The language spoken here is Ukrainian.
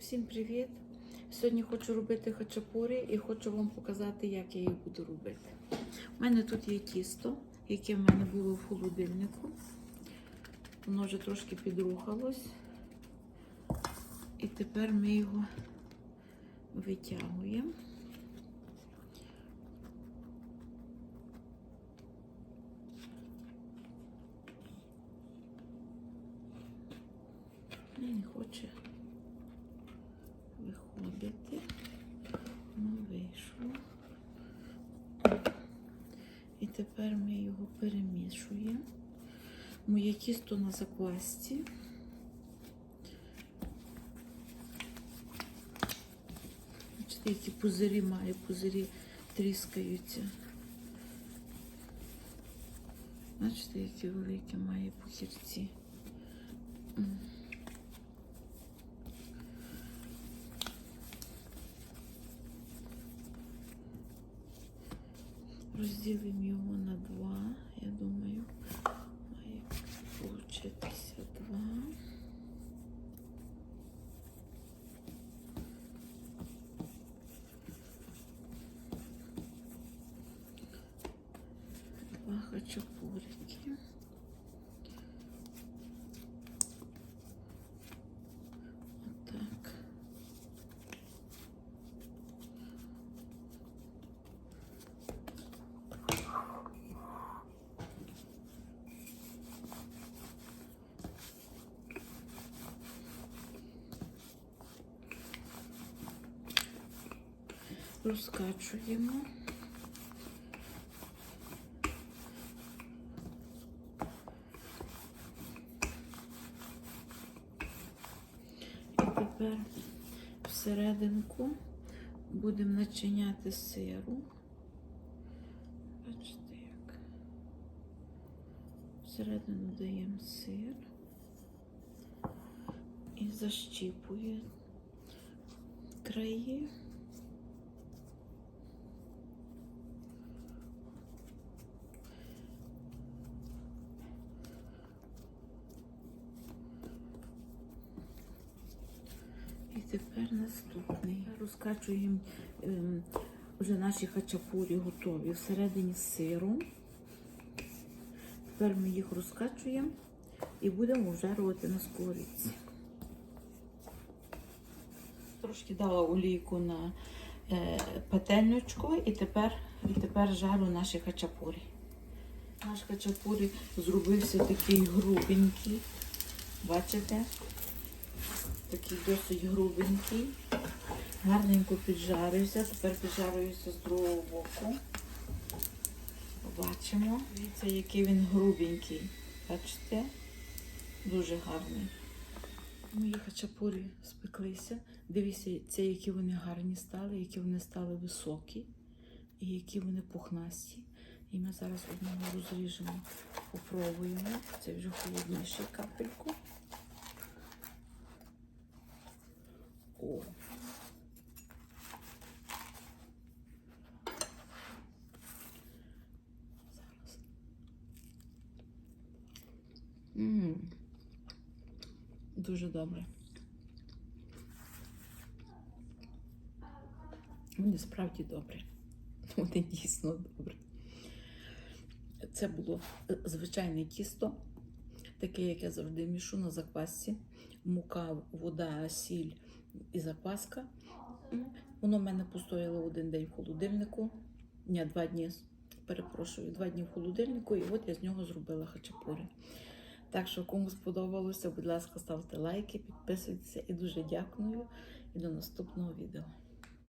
Всім привіт! Сьогодні хочу робити хачапурі і хочу вам показати, як я їх буду робити. У мене тут є тісто, яке в мене було в холодильнику. Воно вже трошки підрухалось. І тепер ми його витягуємо. Не хоче Ну, вийшло. І тепер ми його перемішуємо. Моє тісто на заквасці. Бачите, які пузирі має, пузирі тріскаються. Бачите, які великі має пухірці. Розділимо його на два, я думаю, має получитися два. Два хачапурики. Розкачуємо. І тепер всерединку будемо начиняти сиру. Бачите, як всередину даємо сир і защіпує краї. Тепер наступний. Розкачуємо ем, вже наші хачапурі готові всередині з сиром. Тепер ми їх розкачуємо і будемо вжарувати на сковорідці. Трошки дала олійку на е, пательничку і тепер, і тепер жару наші хачапурі. Наш хачапурі зробився такий грубенький. Бачите? Такий досить грубенький. Гарненько піджарився. Тепер піджарюється з другого боку. Побачимо. Дивіться, який він грубенький. Бачите? Дуже гарний. Мої хачапурі спеклися. Дивіться, це які вони гарні стали, які вони стали високі і які вони пухнасті. І ми зараз одного розріжемо, попробуємо. Це вже холодніший капельку. О. Зараз. Дуже добре. Вони справді добрі. Вони дійсно добрі. Це було е, звичайне тісто, таке, як я завжди мішу на заквасці. Мука, вода, сіль і запаска. Воно в мене постояло один день в холодильнику. Ні, два дні. Перепрошую, два дні в холодильнику, і от я з нього зробила хачапурі. Так що, кому сподобалося, будь ласка, ставте лайки, підписуйтеся і дуже дякую. І до наступного відео.